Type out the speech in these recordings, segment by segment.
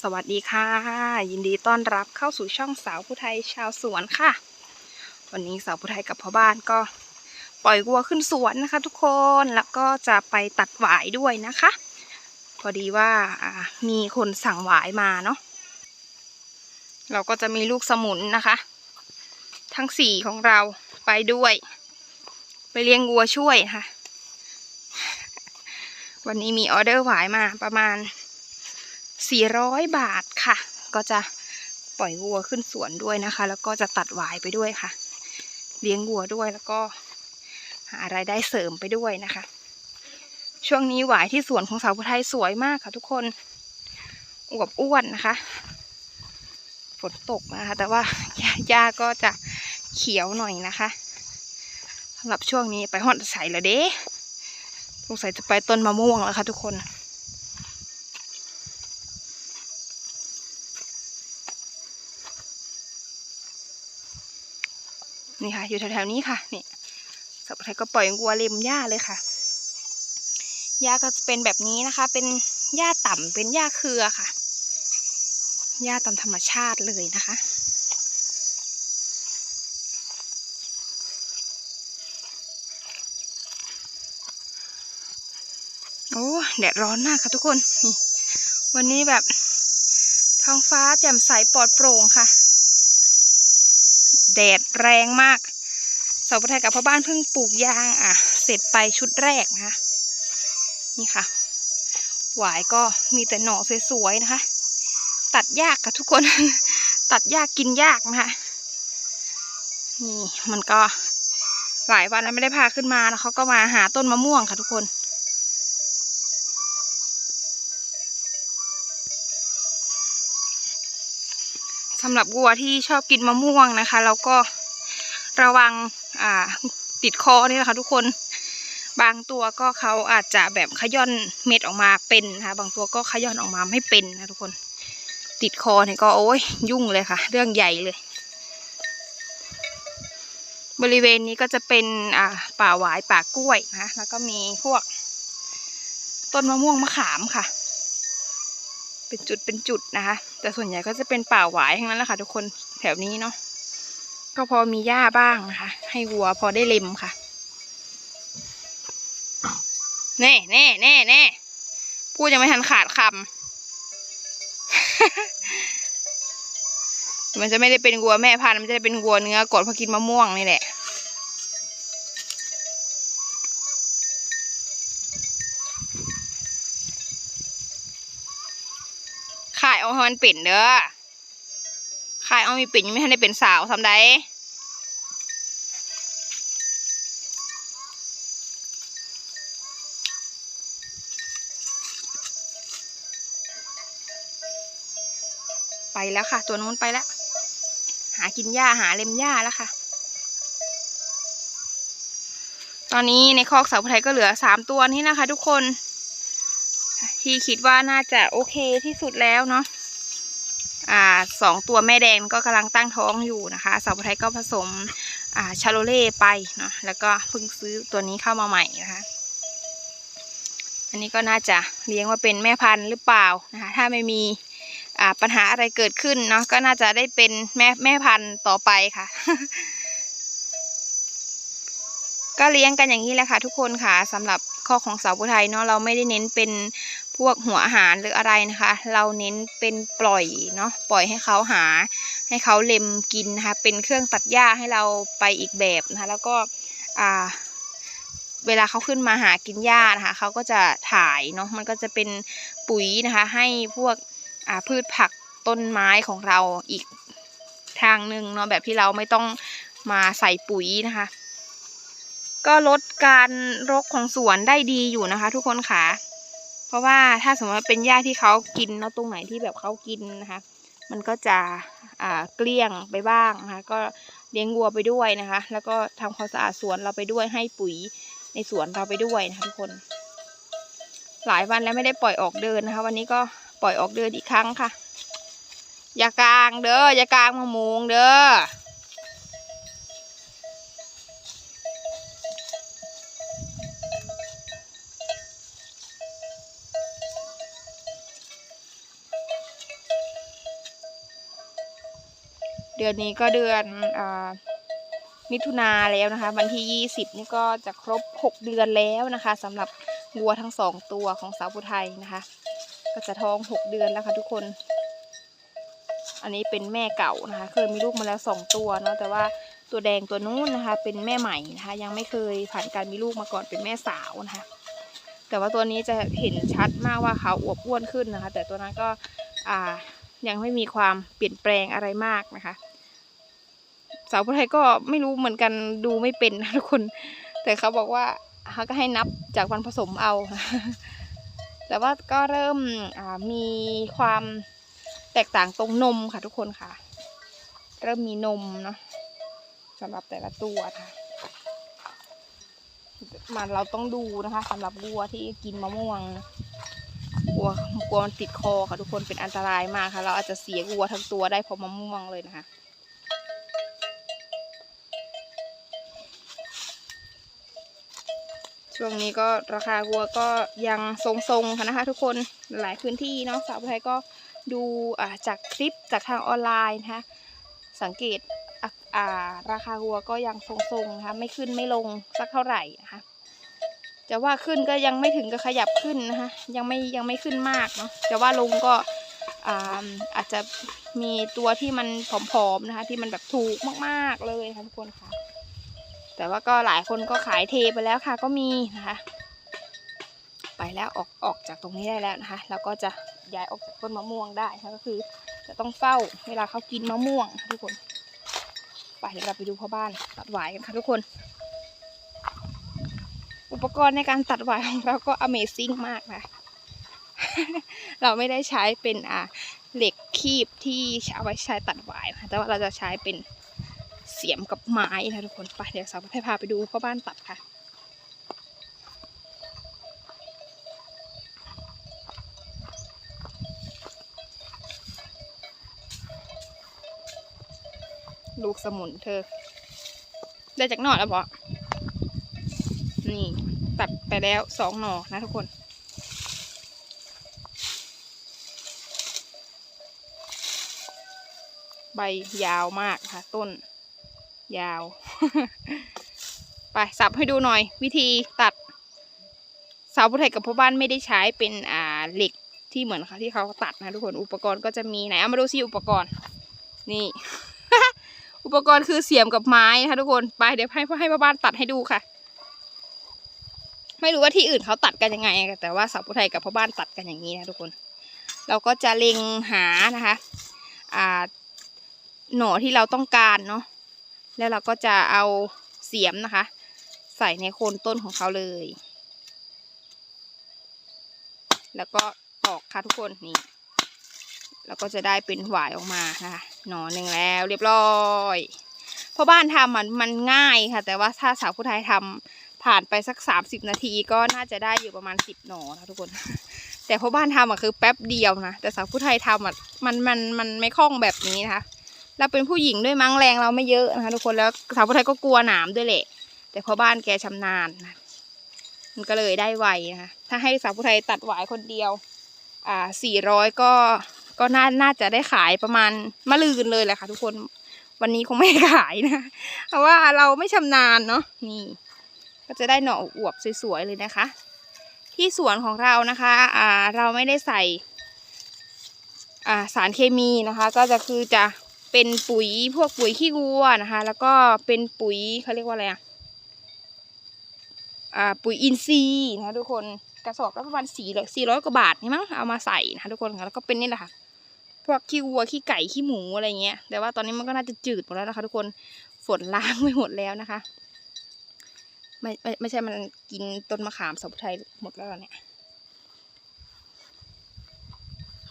สวัสดีค่ะ ยินดีต้อนรับเข้าสู่ช่องสาวผู้ไทยชาวสวนค่ะ วันนี้สาวผู้ไทยกับพ่อบ้านก็ปล่อยวัวขึ้นสวนนะคะ ทุกคนแล้วก็จะไปตัดหวายด้วยนะคะ พอดีว่าอ่ามีคนสั่งหวายมาเนาะเราก็จะมีลูกสมุนนะคะ ทั้งสี่ของเราไปด้วย ไปเลี้ยงวัวช่วยค่ะ วันนี้มีออเดอร์หวายมาประมาณ 400 บาทค่ะ ก็จะปล่อยวัวขึ้นสวนด้วยนะคะ แล้วก็จะตัดหวายไปด้วยค่ะ เลี้ยงวัวด้วยแล้วก็หารายได้เสริมไปด้วยนะคะ ช่วงนี้หวายที่สวนของสาวผู้ไทยสวยมากค่ะทุกคนอวบอ้วนนะคะฝนตกนะคะ แต่ว่าหญ้าก็จะเขียวหน่อยนะคะสำหรับช่วงนี้ไปหอดใส่ละเด้สงสัยจะไปต้นมะม่วงแล้วค่ะทุกคน นี่ค่ะ อยู่แถวๆนี้ค่ะนี่สับปะรดก็ปล่อยวัวเล็มหญ้าเลยค่ะหญ้าก็จะเป็นแบบนี้นะคะ เป็นหญ้าต่ำเป็นหญ้าเครือค่ะหญ้าตามธรรมชาติเลยนะคะ โอ้แดดร้อนมากค่ะทุกคน วันนี้แบบท้องฟ้าแจ่มใสปลอดโปร่งค่ะ แดดแรงมากสาวประไทยกับพ่อบ้านเพิ่งปลูกยางอะ เสร็จไปชุดแรกนะคะนี่ค่ะ หวายก็มีแต่หน่อสวยๆนะคะ ตัดยากค่ะทุกคน ตัดยากกินยากนะคะนี่มันก็หลายวันแล้วไม่ได้พาขึ้นมาแล้วเขาก็มาหาต้นมะม่วงค่ะทุกคนำหรับวัวที่ชอบกินมะม่วงนะคะ แล้วก็ระวังอ่าติดคอนี่นะคะทุกคน บางตัวก็เขาอาจจะแบบขย่อนเม็ดออกมาเป็นนะคะบางตัวก็ขย่อนออกมาไม่เป็นนะทุกคน ติดคอเนี่ยก็โอ้ยยุ่งเลยค่ะ เรื่องใหญ่เลย บริเวณนี้ก็จะเป็นอ่าป่าหวายป่ากล้วยนะแล้วก็มีพวก ต้นมะม่วงมะขามค่ะ เป็นจุดเป็นจุดนะคะ แต่ส่วนใหญ่ก็จะเป็นป่าหวายทั้งนั้นแหละค่ะ ทุกคนแถวนี้เนาะก็พอมีหญ้าบ้างนะคะ ให้วัวพอได้เล็มค่ะแน่แน่แน่แน่พูดยังไม่ทันขาดคำมันจะไม่ได้เป็นวัวแม่พันธุ์มันจะได้เป็นวัวเนื้อ กดพราะกินมะม่วงนี่แหละายเอาให้มันเป็นเด้อขายเอามีเป็นยังไม่ทันได้เป็นสาวทำได้ไปแล้วค่ะ ตัวนู้นไปแล้ว หากินหญ้าหาเล็มหญ้าแล้วค่ะ ตอนนี้ในคอกเสาไทยก็เหลือสามตัวนี้นะคะ ทุกคน ที่คิดว่าน่าจะโอเคที่สุดแล้วเนาะอ่าสองตัวแม่แดงก็กำลังตั้งท้องอยู่นะคะสาวไทยก็ผสมอ่าชาโลเล่ไปเนาะแล้วก็เพิ่งซื้อตัวนี้เข้ามาใหม่นะคะ อันนี้ก็น่าจะเลี้ยงว่าเป็นแม่พันธุ์หรือเปล่านะคะ ถ้าไม่มีอ่าปัญหาอะไรเกิดขึ้นเนาะก็น่าจะได้เป็นแม่แม่พันธุ์ต่อไปค่ะก็เลี้ยงกันอย่างนี้แหละค่ะทุกคนค่ะสำหรับข้อของสาวผู้ไทยเนาะเราไม่ได้เน้นเป็น พวกหัวอาหารหรืออะไรนะคะ เราเน้นเป็นปล่อยเนาะปล่อยให้เขาหา ให้เขาเล็มกินนะคะเป็นเครื่องตัดหญ้าให้เราไปอีกแบบนะคะ แล้วก็อ่าเวลาเขาขึ้นมาหากินหญ้านะคะเขาก็จะถ่ายเนาะมันก็จะเป็นปุ๋ยนะคะ ให้พวกพืชผักต้นไม้ของเราอีกทางหนึ่งเนาะแบบที่เราไม่ต้องมาใส่ปุ๋ยนะคะ ก็ลดการรกของสวนได้ดีอยู่นะคะ ทุกคนค่ะ เพราะว่าถ้าสมมติว่าเป็นหญ้าที่เขากินเนาะตรงไหนที่แบบเขากินนะคะ มันก็จะอ่าเกลี้ยงไปบ้างนะคะ ก็เลี้ยงวัวไปด้วยนะคะ แล้วก็ทำความสะอาดสวนเราไปด้วยให้ปุ๋ยในสวนเราไปด้วยนะคะทุกคน หลายวันแล้วไม่ได้ปล่อยออกเดินนะคะ วันนี้ก็ปล่อยออกเดินอีกครั้งค่ะ อย่ากลางเด้ออย่ากลางมะมงเด้อ ดือนนี้ก็เดือนอมิถุนาแล้วนะคะ วันที่ 20 นี่ก็จะครบ 6 เดือนแล้วนะคะสำหรับวัวทั้งสองตัวของสาวผู้ไทยนะคะ ก็จะท้อง 6 เดือนแล้วค่ะทุกคน อันนี้เป็นแม่เก่านะคะ เคยมีลูกมาแล้ว 2 ตัวเนาะแต่ว่าตัวแดงตัวนู้นนะคะ เป็นแม่ใหม่นะคะ ยังไม่เคยผ่านการมีลูกมาก่อนเป็นแม่สาวนะคะ แต่ว่าตัวนี้จะเห็นชัดมากว่าเขาอวบอ้วนขึ้นนะคะ แต่ตัวนั้นก็ยังไม่มีความเปลี่ยนแปลงอะไรมากนะคะ สาวผู้ไทยก็ไม่รู้เหมือนกันดูไม่เป็นนะทุกคน แต่เขาบอกว่าเขาก็ให้นับจากวันผสมเอา แต่ว่าก็เริ่มมีความแตกต่างตรงนมค่ะทุกคนค่ะ เริ่มมีนมเนาะสำหรับแต่ละตัวค่ะมันเราต้องดูนะคะสำหรับวัวที่กินมะม่วงกลัวกลัวมันติดคอค่ะทุกคนเป็นอันตรายมากค่ะ เราอาจจะเสียวัวทั้งตัวได้เพราะมะม่วงเลยนะคะ ช่วงนี้ก็ราคาวัวก็ยังทรงๆค่ะนะคะ ทุกคนหลายพื้นที่เนาะสาวไทยก็ดูจากคลิปจากทางออนไลน์นะคะสังเกตราคาวัวก็ยังทรงๆนะคะไม่ขึ้นไม่ลงสักเท่าไหร่นะคะจะว่าขึ้นก็ยังไม่ถึงกับขยับขึ้นนะคะยังไม่ยังไม่ขึ้นมากเนาะจะว่าลงก็อาอาจจะมีตัวที่มันผอมๆนะคะ ที่มันแบบถูกมากๆเลยค่ะทุกคนค่ะ แต่ว่าก็หลายคนก็ขายเทไปแล้วค่ะก็มีนะคะ ไปแล้วออกออกจากตรงนี้ได้แล้วนะคะ แล้วก็จะย้ายออกจากต้นมะม่วงได้นะก็คือ จะต้องเฝ้าเวลาเขากินมะม่วงทุกคน ไปเดี๋ยวเราไปดูพ่อบ้านตัดหวายกันค่ะทุกคน อุปกรณ์ในการตัดหวายของเราก็ Amazing มากนะเราไม่ได้ใช้เป็นอ่าเหล็กคีบที่เอาไว้ใช้ตัดหวายนะแต่ว่าเราจะใช้เป็น สียมกับไม้นะทุกคนไปเดี๋ยวสาวให้พาไปดูพ่อบ้านตัดค่ะลูกสมุนเธอ ได้จากหน่อแล้วบอนี่ตัดไปแล้วสองหน่อนะทุกคน ใบยาวมากค่ะต้น ยาว ไปสับให้ดูหน่อย วิธีตัดเสาผู้ไทยกับพ่อบ้านไม่ได้ใช้เป็นอ่าเหล็กที่เหมือนเขาที่เขาตัดนะทุกคนอุปกรณ์ก็จะมีไหนเอามาดูซิอุปกรณ์ นี่ อุปกรณ์คือเสียมกับไม้นะคะทุกคนไปเดี๋ยวให้พ่อให้พ่อบ้านตัดให้ดูค่ะ ไม่รู้ว่าที่อื่นเขาตัดกันยังไง แต่ว่าสาวผู้ไทยกับพ่อบ้านตัดกันอย่างนี้นะทุกคน เราก็จะเล็งหานะคะ อ่าหน่อที่เราต้องการเนาะ แล้วเราก็จะเอาเสียมนะคะ ใส่ในโคนต้นของเขาเลย แล้วก็ตอกค่ะทุกคนนี่แล้วก็จะได้เป็นหวายออกมานะคะหนอหนึ่งแล้วเรียบร้อยเพราะบ้านทำมันมันง่ายค่ะ แต่ว่าถ้าสาวผู้ไทยทำผ่านไปสักสามสิบนาทีก็น่าจะได้อยู่ประมาณสิบหนอนะทุกคน แต่พอบ้านทำอะคือแป๊บเดียวนะแต่สาวผู้ไทยทำอะมันมันมันไม่คล่องแบบนี้นะคะ เราเป็นผู้หญิงด้วยมั้งแรงเราไม่เยอะนะคะทุกคนแล้วสาวผู้ไทยก็กลัวหนามด้วยแหละ แต่พอบ้านแกชำนาญนะมันก็เลยได้ไวนะคะถ้าให้สาวผู้ไทยตัดหวายคนเดียว อ่าสี่ร้อยก็ก็น่าน่าจะได้ขายประมาณมะลืนเลยแหละค่ะ ทุกคนวันนี้คงไม่ขายนะ เพราะว่าเราไม่ชำนาญเนาะนี่ ก็จะได้หน่ออวบสวยๆเลยนะคะ ที่สวนของเรานะคะอ่าเราไม่ได้ใส่อ่าสารเคมีนะคะ ก็จะคือจะ เป็นปุ๋ยพวกปุ๋ยขี้วัวนะคะ แล้วก็เป็นปุ๋ยเขาเรียกว่าอะไรอะอ่าปุ๋ยอินทรีย์นะคะทุกคนกระสอบละประมาณสี่ร้อยสี่ร้อยกว่าบาทนี่มั้งเอามาใส่นะคะทุกคนค่ะแล้วก็เป็นนี่แหละค่ะพวกขี้วัวขี้ไก่ขี้หมูอะไรเงี้ยแต่ว่าตอนนี้มันก็น่าจะจืดหมดแล้วนะคะ ทุกคนฝนล้างไปหมดแล้วนะคะ ไม่ไม่ไม่ใช่มันกินต้นมะขามสับไทยหมดแล้วเหรอเนี่ย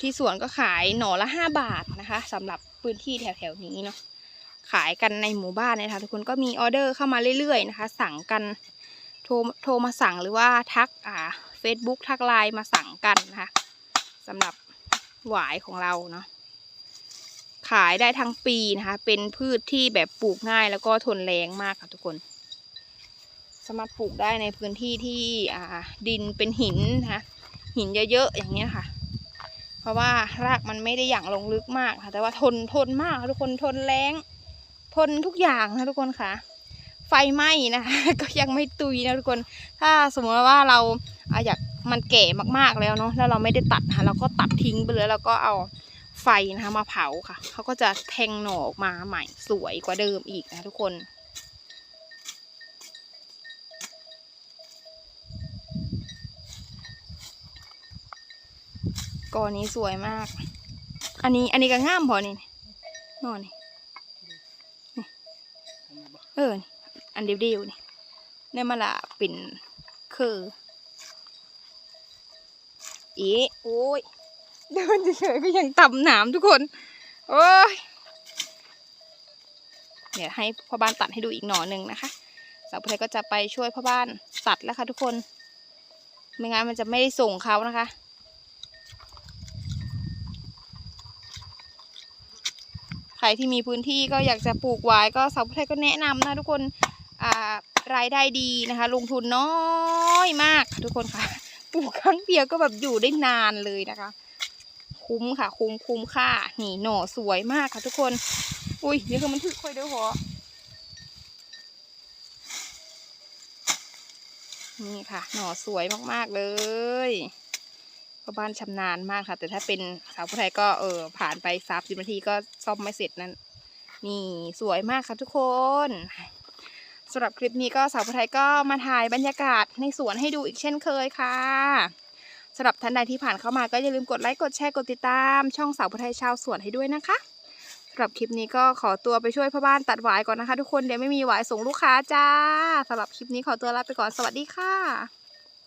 ที่สวนก็ขายหน่อละห้าบาทนะคะสำหรับ พื้นที่แถวๆนี้เนาะขายกันในหมู่บ้านเนยนะคะทุกคนก็มีออเดอร์เข้ามาเรื่อยๆนะคะ สั่งกันโทรโทรมาสั่งหรือว่าทักอ่า Facebook ทักไลน์มาสั่งกันนะคะสำหรับหวายของเราเนาะขายได้ทั้งปีนะคะ เป็นพืชที่แบบปลูกง่ายแล้วก็ทนแรงมากค่ะทุกคน สามารถปลูกได้ในพื้นที่ที่อ่าดินเป็นหินนะคะหินเยอะๆอย่างเงี้ยค่ะ เพราะว่ารากมันไม่ได้อย่างลงลึกมากค่ะ แต่ว่าทนทนมากทุกคนทนแรงทนทุกอย่างนะทุกคนค่ะ ไฟไหม้นะคะก็ยังไม่ตุยนะทุกคน ถ้าสมมติว่าเราอะอยากมันแก่มากๆแล้วเนาะแล้วเราไม่ได้ตัดนะคะเราก็ตัดทิ้งไปเลยแล้วก็เอาไฟนะคะมาเผาค่ะเขาก็จะแทงหน่อออกมาใหม่สวยกว่าเดิมอีกนะทุกคน กอนี้สวยมาก อันนี้อันนี้ก็ง่ามพอนี่นอนนี่เออ อันเดียวเดียวๆนี่เนี่ยมาละเป็นคือเอ๊โอ้ยเดินเฉยๆก็ยังต่ำหนามทุกคน โอ้ย เดี๋ยวให้พ่อบ้านตัดให้ดูอีกหน่อหนึ่งนะคะสาวผู้ไทยก็จะไปช่วยพ่อบ้านตัดแล้วค่ะทุกคน ไม่งั้นมันจะไม่ได้ส่งเขานะคะ ใค รที่มีพื้นที่ก็อยากจะปลูกไว้ก็สาวผู้ไทยก็แนะนำนะทุกคนอ่ารายได้ดีนะคะ ลงทุนน้อยมากค่ะทุกคนค่ะ ปลูกครั้งเดียวก็แบบอยู่ได้นานเลยนะคะ คุ้มค่ะ คุ้มคุ้มค่านี่หน่อสวยมากค่ะทุกคน อุ้ยเดี๋ยวมันถึกค่อยเด้อหัวนี่ค่ะ หน่อสวยมากๆเลย ก็บ้านชำนาญมากค่ะ แต่ถ้าเป็นสาวผู้ไทยก็เออผ่านไปสามสิบนาทีก็ซ่อมไม่เสร็จนั่นนี่สวยมากค่ะทุกคนสำหรับคลิปนี้ก็สาวผู้ไทยก็มาถ่ายบรรยากาศในสวนให้ดูอีกเช่นเคยค่ะสำหรับท่านใดที่ผ่านเข้ามาก็อย่าลืมกดไลค์กดแชร์กดติดตาม ช่องสาวผู้ไทยชาวสวนให้ด้วยนะคะสำหรับคลิปนี้ก็ขอตัวไปช่วยพ่อบ้านตัดหวายก่อนนะคะ ทุกคนเดี๋ยวไม่มีหวายส่งลูกค้าจ้าสำหรับคลิปนี้ขอตัวลาไปก่อนสวัสดีค่ะ